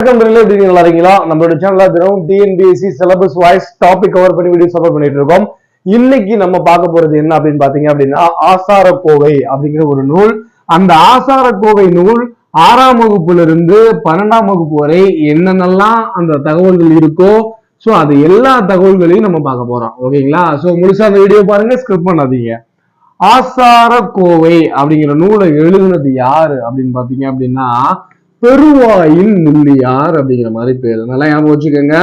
வணக்கம் பிரிலே எப்படி நல்லா இருக்கீங்களா? நம்மளோட சேனல்ல தினமும் TNPSC syllabus wise topic cover பண்ணி வீடியோ சப்போர்ட் பண்ணிட்டு இருக்கோம். இன்னைக்கு நம்ம பார்க்க போறது என்ன அப்படின்னு பாத்தீங்க அப்படின்னா ஆசார கோவை அப்படிங்கிற ஒரு நூல். அந்த ஆசார கோவை நூல் ஆறாம் வகுப்புல இருந்து பன்னெண்டாம் வகுப்பு வரை என்னென்னலாம் அந்த தகவல்கள் இருக்கோ சோ அது எல்லா தகவல்களையும் நம்ம பார்க்க போறோம். ஓகேங்களா? சோ முழுசா அந்த வீடியோ பாருங்க ஸ்கிரிப்ட் பண்ணாதீங்க. ஆசார கோவை அப்படிங்கிற நூலை எழுதுனது யாரு அப்படின்னு பாத்தீங்க அப்படின்னா பெருவாயின் முள்ளியார் அப்படிங்கிற மாதிரி பேரு. நல்லா ஞாபகம் வச்சுக்கோங்க.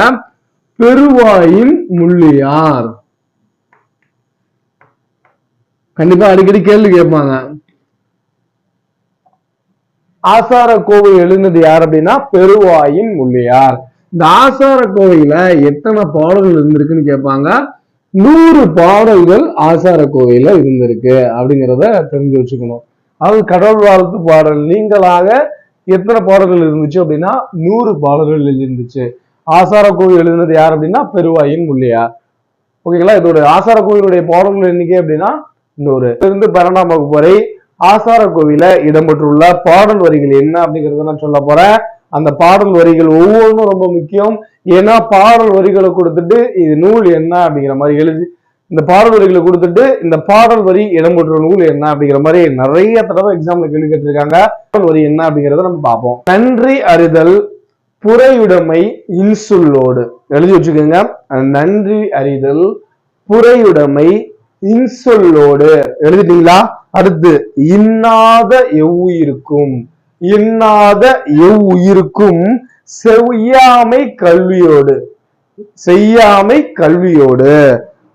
பெருவாயின் முள்ளியார். கண்டிப்பா அடிக்கடி கேள்வி கேட்பாங்க. ஆசார கோவை எழுந்தது யார் அப்படின்னா? பெருவாயின் முள்ளியார். இந்த ஆசார கோவையில எத்தனை பாடல்கள் இருந்திருக்குன்னு கேட்பாங்க. நூறு பாடல்கள் ஆசார கோவையில இருந்திருக்கு அப்படிங்கிறத தெரிஞ்சு வச்சுக்கணும். அது கடவுள் வாழ்த்து பாடல் நீங்களாக எத்தனை பாடல்கள் இருந்துச்சு அப்படின்னா நூறு பாடல்கள் இருந்துச்சு ஆசார கோவில் எழுதினது யார் அப்படின்னா பெருவாயின் முள்ளியார் ஓகேங்களா இதோட ஆசார கோவிலுடைய பாடல்கள் எண்ணிக்கை அப்படின்னா நூறு. இருந்து பன்னெண்டாம் வகுப்பு வரை ஆசார கோவில இடம்பெற்றுள்ள பாடல் வரிகள் என்ன அப்படிங்கறத நான் சொல்ல போறேன். அந்த பாடல் வரிகள் ஒவ்வொன்றும் ரொம்ப முக்கியம். ஏன்னா பாடல் வரிகளை கொடுத்துட்டு இது நூல் என்ன அப்படிங்கிற மாதிரி எழுதி இந்த பாடல் வரிகளை கொடுத்துட்டு இந்த பாடல் வரி இடம்பெற்ற நூல் என்ன அப்படிங்கிற மாதிரி நிறைய தடவை எக்ஸாம்ல கேள்வி கேட்டிருக்காங்க. பாடல் வரி என்ன அப்படிங்கிறத நம்ம பார்ப்போம். நன்றி அறிதல் புறையுடைமை இன்சுல்லோடு எழுதி வச்சுக்கோங்க. நன்றி அறிதல் புறையுடைமை இன்சொல்லோடு எழுதிட்டீங்களா? அடுத்து இன்னாத எவ்வுயிருக்கும். இன்னாத எவ்வுயிருக்கும்? செய்யாமை கல்வியோடு. செய்யாமை கல்வியோடு.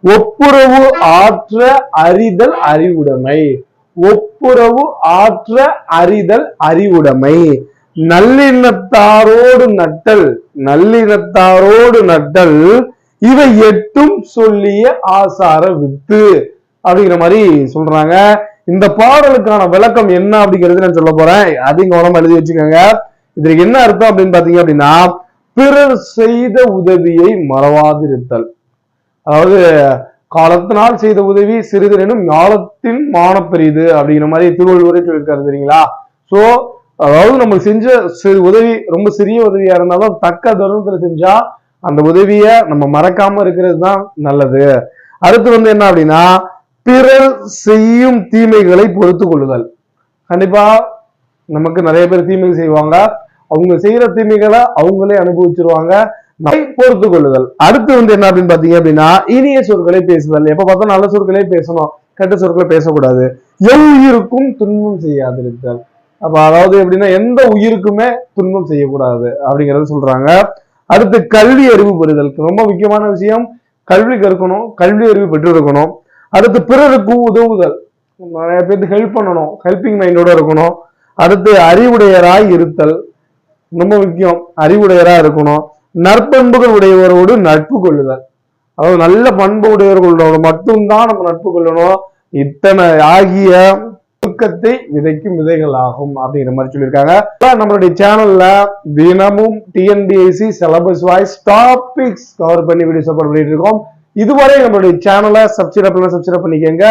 ஒப்புரவு ஆற்ற அறிதல் அறிவுடைமை. ஒப்புரவு ஆற்ற அறிதல் அறிவுடைமை. நல்லினத்தாரோடு நட்டல் நல்லினத்தாரோடு நட்டல் இவை எட்டும் சொல்லிய ஆசார வித்து. அப்படிங்கிற மாதிரி சொல்றாங்க. இந்த பாடலுக்கான விளக்கம் என்ன அப்படிங்கிறது நான் சொல்ல போறேன். அதையும் கவனமா எழுதி வச்சுக்கோங்க. இதுக்கு என்ன அர்த்தம் அப்படின்னு பாத்தீங்க அப்படின்னா பிறர் செய்த உதவியை மறவாதிருத்தல். அதாவது காலத்தினால் செய்த உதவி சிறிதனும் ஞானத்தின் மான பெரிது அப்படிங்கிற மாதிரி திருவள்ளுவரே சொல்லியிருக்காரு தெரியுங்களா? சோ அதாவது நம்ம செஞ்ச சிறு உதவி ரொம்ப சிறிய உதவியா இருந்தாலும் தக்க தருணத்துல செஞ்சா அந்த உதவிய நம்ம மறக்காம இருக்கிறது தான் நல்லது. அடுத்து வந்து என்ன அப்படின்னா பிறர் செய்யும் தீமைகளை பொறுத்து கொள்ளுதல். கண்டிப்பா நமக்கு நிறைய பேர் தீமைகள் செய்வாங்க. அவங்க செய்யற தீமைகளை அவங்களே அனுபவிச்சிருவாங்க. பொறுத்து கொள்ளுதல். அடுத்து வந்து என்ன அப்படின்னு பாத்தீங்க அப்படின்னா இனிய சொற்களை பேசுதல். எப்ப பார்த்தா நல்ல சொற்களே பேசணும். கெட்ட சொற்களை பேசக்கூடாது. எவ்வுயிருக்கும் துன்பம் செய்யாதிருத்தல். அப்ப அதாவது எப்படின்னா எந்த உயிருக்குமே துன்பம் செய்யக்கூடாது அப்படிங்கறத சொல்றாங்க. அடுத்து கல்வி அறிவு பெறுதல். ரொம்ப முக்கியமான விஷயம். கல்வி கற்கணும். கல்வி அறிவு பெற்றிருக்கணும். அடுத்து பிறருக்கு உதவுதல். நிறைய பேருக்கு ஹெல்ப் பண்ணணும். ஹெல்பிங் மைண்டோட இருக்கணும். அடுத்து அறிவுடையராய் இருத்தல். ரொம்ப முக்கியம். அறிவுடையரா இருக்கணும். நற்பண்புகள் உடையவரோடு நட்பு கொள்ளுதல். அதாவது நல்ல பண்பு உடையவர்களோட மட்டும்தான் நம்ம நட்பு கொள்ளணும். இத்தனை ஆகிய துக்கத்தை விதைக்கும் விதைகள் ஆகும் அப்படிங்கிற மாதிரி சொல்லியிருக்காங்க. நம்மளுடைய சேனல்ல தினமும் TNPSC syllabus wise topics cover பண்ணி வீடியோ சப்போர்ட் பண்ணிட்டு இருக்கோம். இதுவரை நம்மளுடைய சேனலை சப்ஸ்கிரைப் பண்ண சப்ஸ்கிரைப் பண்ணிக்கோங்க.